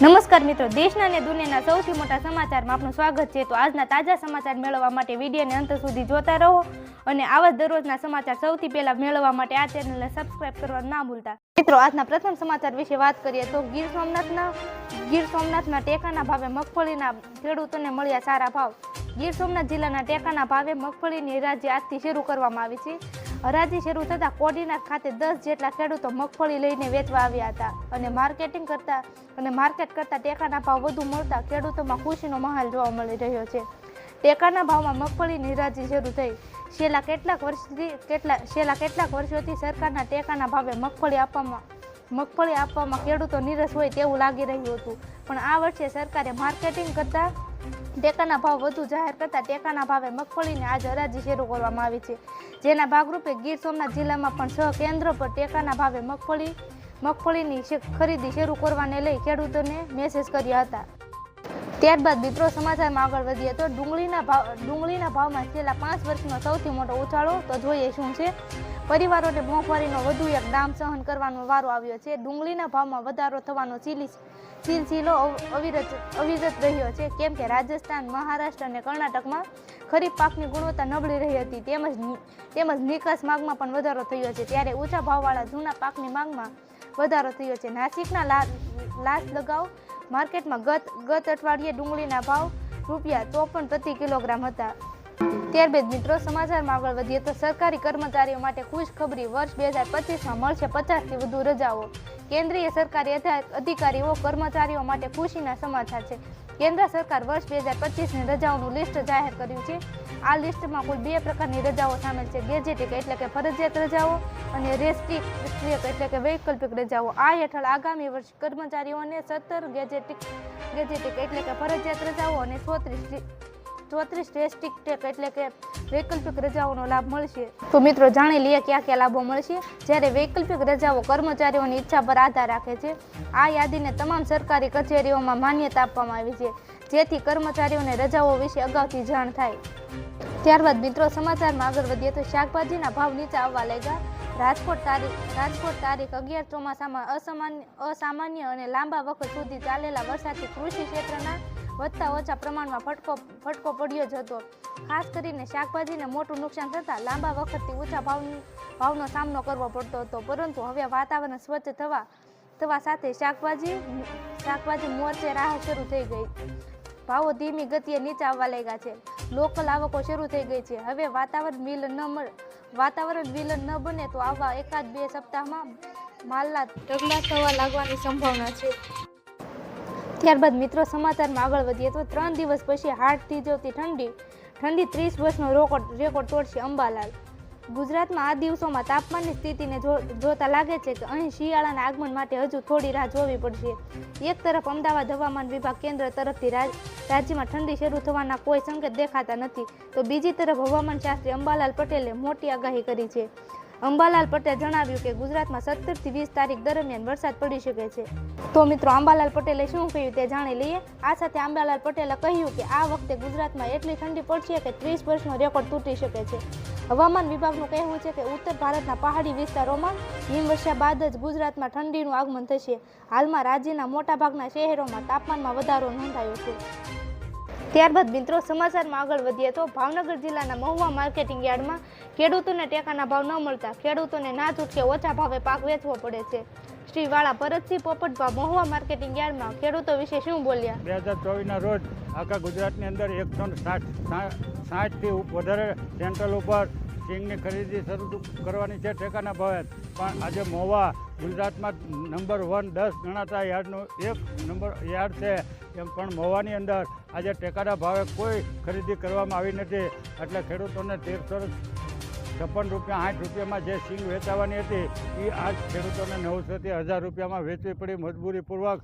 નમસ્કાર મિત્રો, દેશના અને દુનિયાના સૌથી મોટા સમાચારમાં આપનું સ્વાગત છે. તો આજના તાજા સમાચાર મેળવવા માટે વિડીયોને અંત સુધી જોતા રહો અને આવા દરરોજના સમાચાર સૌથી પહેલા મેળવવા માટે આ ચેનલને સબસ્ક્રાઇબ કરવાનું ના ભૂલતા. મિત્રો, આજના પ્રથમ સમાચાર વિશે વાત કરીએ તો ગીર સોમનાથના ગીર સોમનાથના ટેકાના ભાવે મગફળીના ખેડૂતોને મળ્યા સારા ભાવ. ગીર સોમનાથ જિલ્લાના ટેકાના ભાવે મગફળીની હરાજી આજથી શરૂ કરવામાં આવી છે. હરાજી શરૂ થતાં કોડીનાર ખાતે દસ જેટલા ખેડૂતો મગફળી લઈને વેચવા આવ્યા હતા. અને માર્કેટિંગ કરતા અને માર્કેટ કરતાં ટેકાના ભાવ વધુ મળતા ખેડૂતોમાં ખુશીનો માહોલ જોવા મળી રહ્યો છે. ટેકાના ભાવમાં મગફળીની હરાજી શરૂ થઈ. છેલ્લા કેટલાક વર્ષથી કેટલા છેલ્લા કેટલાક વર્ષોથી સરકારના ટેકાના ભાવે મગફળી આપવામાં મગફળી આપવામાં ખેડૂતો નીરસ હોય તેવું લાગી રહ્યું હતું. પણ આ વર્ષે સરકારે માર્કેટિંગ કરતા ટેકાના ભાવ વધુ જાહેર કરતા ટેકાના ભાવે મગફળીને આજ હરાજી શરૂ કરવામાં આવી છે. જેના ભાગરૂપે ગીર સોમનાથ જિલ્લામાં પણ છ કેન્દ્રો પર ટેકાના ભાવે મગફળી મગફળીની ખરીદી શરૂ કરવાને લઈ ખેડૂતોને મેસેજ કર્યા હતા. ત્યારબાદ મિત્રો સમાચારમાં આગળ વધીએ તો ડુંગળીના ભાવ ડુંગળીના ભાવમાં છેલ્લા પાંચ વર્ષનો સૌથી મોટો ઉછાળો તો જોઈએ શું છે? પરિવારોને મોંઘવારીનો વધુ એક દામ સહન કરવાનો વારો આવ્યો છે. ડુંગળીના ભાવમાં વધારો થવાનો સિલી સિલસિલો અવ- અવિરત અવિરત રહ્યો છે. કેમ કે રાજસ્થાન, મહારાષ્ટ્ર અને કર્ણાટકમાં ખરીફ પાકની ગુણવત્તા નબળી રહી હતી. તેમજ તેમજ નિકાસ માગમાં પણ વધારો થયો છે. ત્યારે ઊંચા ભાવવાળા જૂના પાકની માગમાં વધારો થયો છે. નાસિકના લા લાસ લગાવ માર્કેટમાં ગત ગત અઠવાડિયે ડુંગળીના ભાવ રૂપિયા ચોપન પ્રતિ કિલોગ્રામ હતા. ત્યારબાદ મિત્રો, સમાચારમાં આગળ વધીએ તો સરકારી કર્મચારીઓ માટે ખુશખબરી વર્ષ બે હજાર પચીસમાં મળશે પચાસથી વધુ રજાઓ. કેન્દ્રીય સરકારી અધા- અધિકારીઓ, કર્મચારીઓ માટે ખુશીના સમાચાર છે. કેન્દ્ર સરકાર વર્ષ બે હજાર પચીસની રજાઓનું લિસ્ટ જાહેર કર્યું છે. આ લિસ્ટમાં કુલ બે પ્રકારની રજાઓ સામેલ છે. ગેજેટિક એટલે કે ફરજિયાત રજાઓ અને રેસ્ટ્રિક્ટ એટલે કે વૈકલ્પિક રજાઓ. આ હેઠળ આગામી વર્ષ કર્મચારીઓને સત્તર ગેજેટિક ગેજેટિક એટલે કે ફરજિયાત રજાઓ અને ચોત્રીસ ચોત્રીસ ટેક એટલે કે વૈકલ્પિક રજાઓનો લાભ મળશે. તો મિત્રો જાણી લઈએ કયા કયા લાભો મળશે. જ્યારે વૈકલ્પિક રજાઓ કર્મચારીઓની ઈચ્છા પર આધાર રાખે છે, આ યાદીને તમામ સરકારી કચેરીઓમાં માન્યતા આપવામાં આવી છે, જેથી કર્મચારીઓને રજાઓ વિશે અગાઉથી જાણ થાય. ત્યારબાદ મિત્રો સમાચારમાં આગળ વધીએ તો શાકભાજીના ભાવ નીચે આવવા લાગ્યા. રાજકોટ તારીખ રાજકોટ તારીખ અગિયાર ચોમાસામાં અસામાન્ય અસામાન્ય અને લાંબા વખત સુધી ચાલેલા વરસાદથી કૃષિ ક્ષેત્રના વધતા ઓછા પ્રમાણમાં ફટકો ફટકો પડ્યો જ હતો. ખાસ કરીને શાકભાજીને મોટું નુકસાન થતાં લાંબા વખતથી ઊંચા ભાવ ભાવનો સામનો કરવો પડતો હતો. પરંતુ હવે વાતાવરણ સ્વચ્છ થવા થવા સાથે શાકભાજી શાકભાજી મોરચે રાહ શરૂ થઈ ગઈ. ભાવો ધીમી ગતિએ નીચે આવવા લાગ્યા છે. લોકલ આવકો શરૂ થઈ ગઈ છે. હવે વાતાવરણ મિલન ન વાતાવરણ વિલન ન બને તો આવા એકાદ બે સપ્તાહમાં માલના ઢગલા થવા લાગવાની સંભાવના છે. ત્યારબાદ મિત્રો સમાચારમાં આગળ વધીએ તો ત્રણ દિવસ પછી હાડ થીજવતી ઠંડી ઠંડી ત્રીસ વર્ષનો રેકોર્ડ રેકોર્ડ તોડશે અંબાલાલ. ગુજરાતમાં આ દિવસોમાં તાપમાનની સ્થિતિને જોતા લાગે છે કે અહીં શિયાળાના આગમન માટે હજુ થોડી રાહ જોવી પડશે. એક તરફ અમદાવાદ હવામાન વિભાગ કેન્દ્ર તરફથી રાજ, રાજ્યમાં ઠંડી શરૂ થવાના કોઈ સંકેત દેખાતા નથી. તો બીજી તરફ હવામાન શાસ્ત્રી અંબાલાલ પટેલે મોટી આગાહી કરી છે. અંબાલાલ પટેલે જણાવ્યું કે ગુજરાતમાં સત્તરથી વીસ તારીખ દરમિયાન વરસાદ પડી શકે છે. તો મિત્રો, અંબાલાલ પટેલે શું કહ્યું તે જાણી લઈએ. આ સાથે અંબાલાલ પટેલે કહ્યું કે આ વખતે ગુજરાતમાં એટલી ઠંડી પડશે કે ત્રીસ વર્ષનો રેકોર્ડ તૂટી શકે છે. હવામાન વિભાગનું કહેવું છે કે ઉત્તર ભારતના પહાડી વિસ્તારોમાં હિમવર્ષા બાદ જ ગુજરાતમાં ઠંડીનું આગમન થશે. હાલમાં રાજ્યના મોટાભાગના શહેરોમાં તાપમાનમાં વધારો નોંધાયો છે. ત્યારબાદ મિત્રો, સમાચારમાં આગળ વધીએ તો ભાવનગર જિલ્લાના મહુવા માર્કેટિંગ યાર્ડમાં ખેડૂતોને ટેકાના ભાવ ન મળતા ખેડૂતોને ના છૂટકે ઓછા ભાવે પાક વેચવો પડે છે. શ્રી વાળા ભરતસિંહ પોપટભા મહુવા માર્કેટિંગ યાર્ડમાં ખેડૂતો વિશે શું બોલ્યા? બે હજાર ચોવીસના રોજ આખા ગુજરાતની અંદર એકસો સાઠ, સાઠથી વધારે સેન્ટ્રલ ઉપર સિંગની ખરીદી શરૂ કરવાની છે ટેકાના ભાવે. પણ આજે મહુવા ગુજરાતમાં નંબર વન, દસ ગણાતા યાર્ડનું એક નંબર યાર્ડ છે એમ પણ મહુવાની અંદર આજે ટેકાના ભાવે કોઈ ખરીદી કરવામાં આવી નથી. એટલે ખેડૂતોને તેરસો છપ્પન રૂપિયા, આઠ રૂપિયામાં જે સિંગ વેચાવાની હતી એ આજ ખેડૂતોને નવસોથી હજાર રૂપિયામાં વેચવી પડી મજબૂરીપૂર્વક.